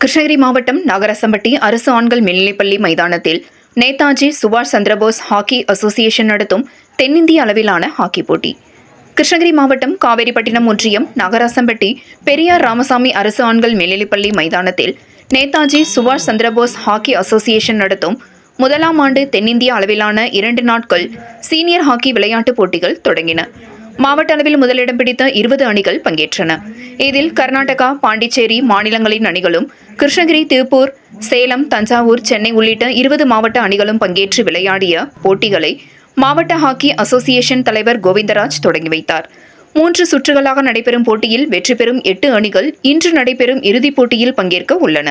கிருஷ்ணகிரி மாவட்டம் நாகரசம்பட்டி அரசு ஆண்கள் மேல்நிலைப்பள்ளி மைதானத்தில் நேதாஜி சுபாஷ் சந்திரபோஸ் ஹாக்கி அசோசியேஷன் நடத்தும் தென்னிந்திய அளவிலான ஹாக்கி போட்டி. கிருஷ்ணகிரி மாவட்டம் காவேரிப்பட்டினம் ஒன்றியம் நாகரசம்பட்டி பெரியார் ராமசாமி அரசு ஆண்கள் மேல்நிலைப்பள்ளி மைதானத்தில் நேதாஜி சுபாஷ் சந்திரபோஸ் ஹாக்கி அசோசியேஷன் நடத்தும் முதலாம் ஆண்டு தென்னிந்திய அளவிலான இரண்டு நாட்கள் சீனியர் ஹாக்கி விளையாட்டுப் போட்டிகள் தொடங்கின. மாவட்ட அளவில் முதலிடம் பிடித்த இருபது அணிகள் பங்கேற்றன. இதில் கர்நாடகா பாண்டிச்சேரி மாநிலங்களின் அணிகளும் கிருஷ்ணகிரி திருப்பூர் சேலம் தஞ்சாவூர் சென்னை உள்ளிட்ட இருபது மாவட்ட அணிகளும் பங்கேற்று விளையாடிய போட்டிகளை மாவட்ட ஹாக்கி அசோசியேஷன் தலைவர் கோவிந்தராஜ் தொடங்கி வைத்தார். மூன்று சுற்றுகளாக நடைபெறும் போட்டியில் வெற்றி பெறும் எட்டு அணிகள் இன்று நடைபெறும் இறுதிப் போட்டியில் பங்கேற்க உள்ளன.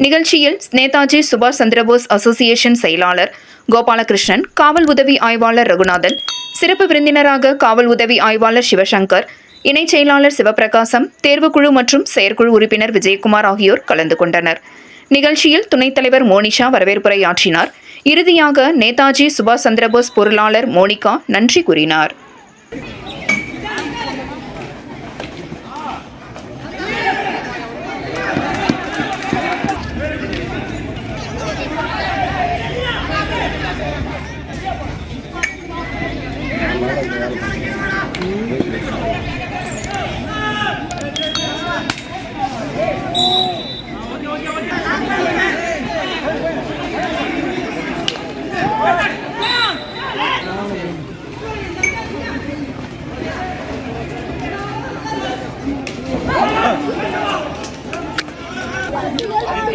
நிகழ்ச்சியில் நேதாஜி சுபாஷ் சந்திரபோஸ் அசோசியேஷன் செயலாளர் கோபாலகிருஷ்ணன் காவல் உதவி ஆய்வாளர் ரகுநாதன் சிறப்பு விருந்தினராக காவல் உதவி ஆய்வாளர் சிவசங்கர் இணைச் செயலாளர் சிவபிரகாசம் தேர்வுக்குழு மற்றும் செயற்குழு உறுப்பினர் விஜயகுமார் ஆகியோர் கலந்து கொண்டனர். நிகழ்ச்சியில் துணைத் தலைவர் மோனிஷா வரவேற்புரையாற்றினார் இறுதியாக நேதாஜி சுபாஷ் சந்திரபோஸ் பொருளாளர் மோனிகா நன்றி கூறினார்.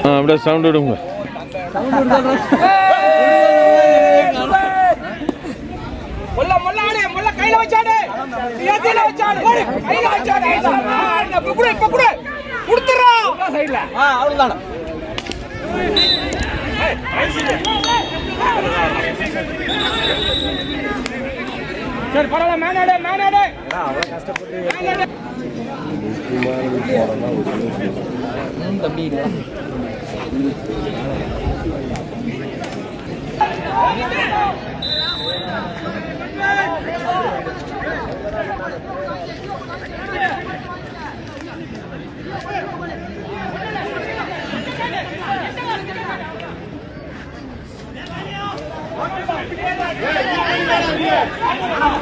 ஆ அப்படியே சவுண்ட் விடுங்க. முல்ல முல்லாடு முல்ல கையில வச்சாடு ஏத்தில வச்சாடு கையில வச்சாடு இப்ப குடு இப்ப குடு குடுத்துறோம் சைடுல ஆ அவ்வளவுதான். சரி பரவாயில்ல மேனாடு மேனாடு மேனாடு